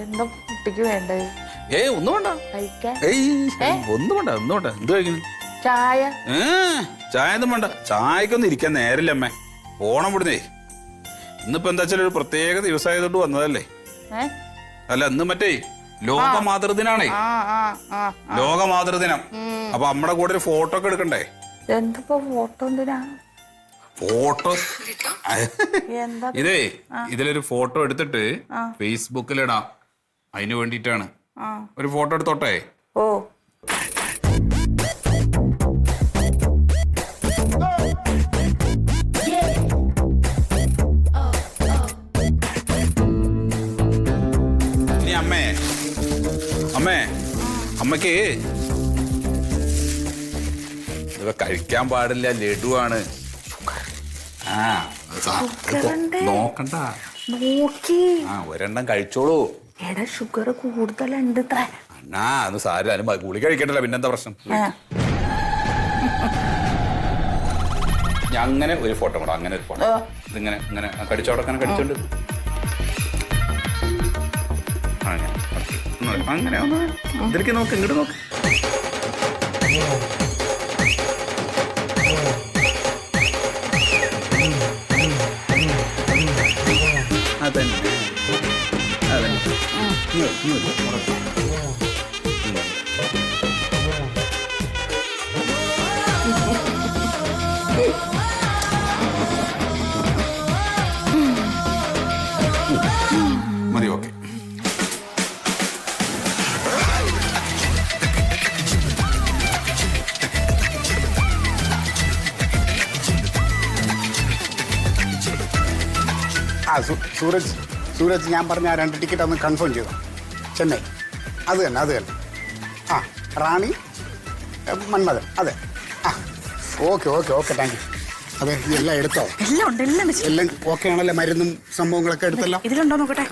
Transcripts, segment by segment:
എന്താ കുട്ടിക്ക് വേണ്ടത്. ഏ ഒന്നും വേണ്ട. കഴിക്കാൻ? ഏയ് ഒന്നും വേണ്ട ഒന്നും വേണ്ട. എന്ത് കഴിക്കുന്നു ചായ? ഏ ചായ ഒന്നും വേണ്ട. ചായക്കൊന്നും ഇരിക്കാൻ നേരില്ല അമ്മേ. ഓണം വിടുന്നേ ഇന്നിപ്പോ എന്താ വെച്ചാൽ ഒരു പ്രത്യേക ദിവസമായതുകൊണ്ട് വന്നതല്ലേ? ഏ? അല്ല ഇന്ന് മറ്റേ ലോക മാതൃദിനാണേ ആ ആ ആ ലോക മാതൃദിനം അപ്പൊ നമ്മുടെ കൂടെ ഒരു ഫോട്ടോ ഒക്കെ എടുക്കണ്ടേ? എന്തിപ്പോ ഫോട്ടോ എന്തിനാ? ഫോട്ടോ? എന്താ? ഇതേ ഇതിലൊരു ഫോട്ടോ എടുത്തിട്ട് ഫേസ്ബുക്കിലിടാം അതിന് വേണ്ടിട്ടാണ് ഒരു ഫോട്ടോ എടുത്തോട്ടെ? ഓ. ഇനി അമ്മേ. അമ്മേ അമ്മയ്ക്ക് ഇതൊക്കെ കഴിക്കാൻ പാടില്ല ലഡുവാണ്. ആ സാ-. നോക്കണ്ട. നോക്കി. ആ ഒരെണ്ണം കഴിച്ചോളൂ. എടാ ഷുഗർ കൂടുതലുണ്ട് അണ്ണാ അത് സാരം അതിന് ഗുളി കഴിക്കണ്ടല്ലോ പിന്നെന്താ പ്രശ്നം? ഞാൻ അങ്ങനെ ഒരു ഫോട്ടോ കൂടെ അങ്ങനെ ഒരു ഫോട്ടോ. ഇതിങ്ങനെ ഇങ്ങനെ കടിച്ചോടെ അങ്ങനെ കടിച്ചോണ്ട്. അങ്ങനെ അങ്ങനെ ഇതിലേക്ക് നോക്ക് ഇങ്ങോട്ട് നോക്ക്. സൂരജ് സൂരജ് ഞാൻ പറഞ്ഞ ആ രണ്ട് ടിക്കറ്റ് ഒന്ന് കൺഫേം ചെയ്തു? ചെന്നൈ. അത് തന്നെ അത് തന്നെ. ആ റാണി മന്മഥൻ അതെ. ആ okay okay okay thank you അതെ എല്ലാം എടുത്തോ? എല്ലാം ഉണ്ട് എല്ലാം വെച്ച്. എല്ലാം ഓക്കെ ആണല്ലേ? മരുന്നും സംഭവങ്ങളൊക്കെ എടുത്തല്ലോ? ഇതിലുണ്ടോ നോക്കട്ടെ?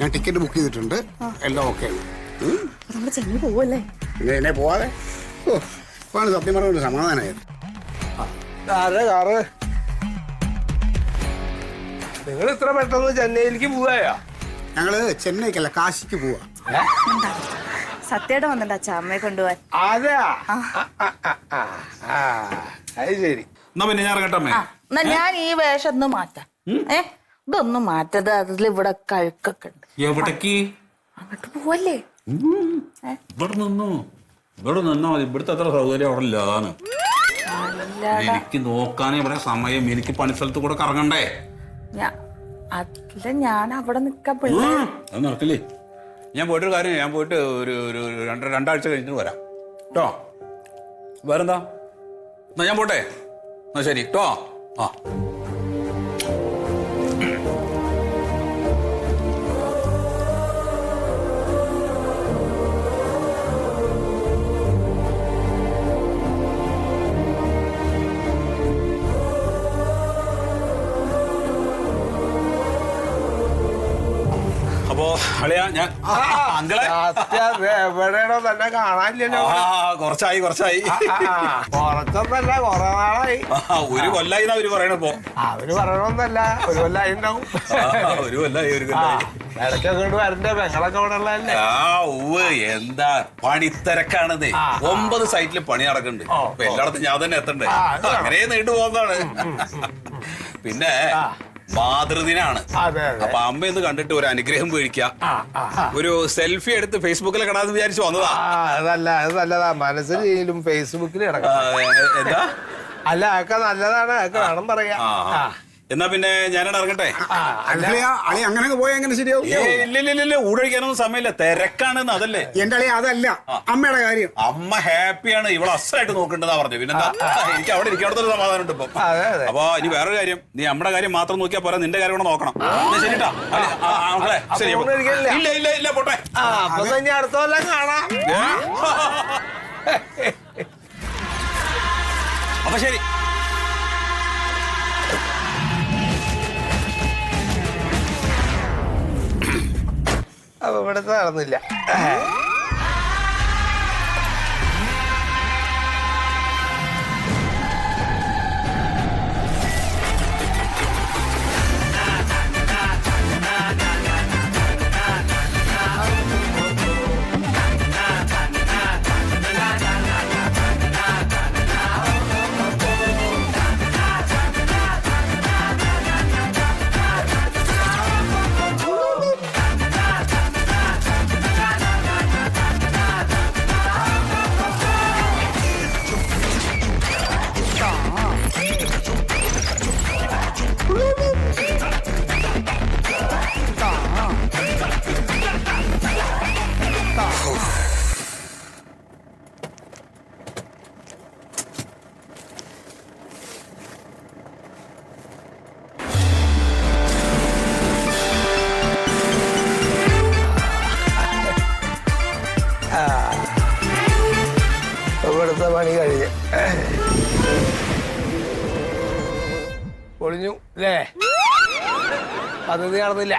ഞാൻ ടിക്കറ്റ് ബുക്ക് ചെയ്തിട്ടുണ്ട്. എല്ലാം ഓക്കെ ആണ്. നമ്മൾ ചെന്നൈ പോവല്ലേ? പിന്നെ എന്നെ പോവാതെ? ഓ. ഇപ്പാണ് സത്യം പറഞ്ഞ ഒരു സമാധാനമായത് കാറ് നിങ്ങൾ ഇത്ര പെട്ടെന്ന് ചെന്നൈയിലേക്ക് പോവായോ? ഞങ്ങൾ ചെന്നൈക്കല്ല കാശിക്ക് പോവാ. സത്യയുടെ വന്നിട്ട് അച്ഛാ അമ്മയെ കൊണ്ടുപോവാൻ. അതെ അത് ശരി. എന്നാ പിന്നെ ഞാൻ ഇറങ്ങട്ടെ അമ്മേ? എന്നാ ഞാൻ ഈ വേഷം ഒന്ന് മാറ്റാം ഏ? ഇതൊന്ന് മാറ്റത് അതിൽ ഇവിടെ കഴുക്കൊക്കെ ഉണ്ട്. എവിടേക്ക്? അങ്ങോട്ട് പോവല്ലേ? ഇവിടെ നിന്നു? ഇവിടെ നിന്നാ മതി. ഇവിടുത്തെ അത്ര സൗകര്യം അവിടെ ഇല്ലാതാണ്. എനിക്ക് നോക്കാനേ ഇവിടെ സമയം എനിക്ക് പണിസ്ഥലത്ത് കൂടെ കറങ്ങണ്ടേ? അല്ല ഞാൻ അവിടെ നിക്കാൻ നടക്കില്ലേ? ഞാൻ പോയിട്ടൊരു കാര്യം ഞാൻ പോയിട്ട് ഒരു ഒരു രണ്ട് രണ്ടാഴ്ച കഴിഞ്ഞിട്ട് വരാം. കേട്ടോ വേറെന്താ? എന്നാ ഞാൻ പോട്ടെ. എന്നാ ശരി. കേട്ടോ ആ. അളിയാ ഞാൻ അങ്കളെ. എവിടെയാണോ തന്നെ കാണാനില്ലല്ലോ. കുറച്ചായി കുറച്ചായി. കുറച്ചൊന്നല്ല കൊറേ നാളായി. ഒരു കൊല്ലായി അവർ പറയണപ്പോ അവർ പറയണമെന്നല്ല ഒരു കൊല്ലായി ഉണ്ടാവും. ഒരു കൊല്ലായി ഒരു കൊല്ലായി. എന്താ ആ. ഒമ്പത് സൈറ്റിൽ പണി നടക്കുന്നുണ്ട്. എല്ലായിടത്തും ഞാൻ തന്നെ എത്തണ്ടേ. അങ്ങനെ നീണ്ടു പോകുന്നതാണ് പിന്നെ. മാതൃദിനാണ്. അപ്പൊ അമ്മ ഒന്ന് കണ്ടിട്ട് ഒരു അനുഗ്രഹം മേടിക്കാം. ആ ആ. ആ. ഒരു സെൽഫി എടുത്ത് ഫേസ്ബുക്കിൽ കിടാന്ന് വിചാരിച്ചു വന്നതാ. അതല്ല അത് നല്ലതാ. മനസ്സിലും ഫേസ്ബുക്കിൽ കിടക്കാം എന്താ? അല്ല അതൊക്കെ നല്ലതാണ്. അതൊക്കെ വേണം പറയാ. എന്നാ പിന്നെ ഞാനാണ് ഇറങ്ങട്ടെ? അളി അങ്ങനെ പോയാൽ എങ്ങനെ ശരിയാവും? ഏ, ഇല്ല ഇല്ല ഇല്ല, ഇല്ല ഊഴഴിക്കാനൊന്നും സമയമില്ല. തിരക്കാണെന്ന് അതല്ലേ? എന്റെ അളിയ അതല്ല. അമ്മയുടെ കാര്യം. അമ്മ ഹാപ്പിയാണ്. ഇവളെ അസ്സായിട്ട് നോക്കണ്ടെന്നാ പറഞ്ഞു പിന്നെന്താ? എനിക്ക് അവിടെ ഇരിക്കാത്ത സമാധാനം ഉണ്ട് ഇപ്പം. അപ്പൊ ഇനി വേറൊരു കാര്യം. നീ നമ്മുടെ കാര്യം മാത്രം നോക്കിയാ പോരാ. നിന്റെ കാര്യം കൂടെ നോക്കണം. എന്നാ ശരിട്ടാ. ശരി? ഇല്ല ഇല്ല ഇല്ല പോട്ടെ. കാണാം. അപ്പൊ ശരി. ഇവിടുത്തെ നടന്നില്ല. പണി കഴിഞ്ഞ്. പൊളിഞ്ഞു അല്ലേ പദ്ധതി നടന്നില്ല.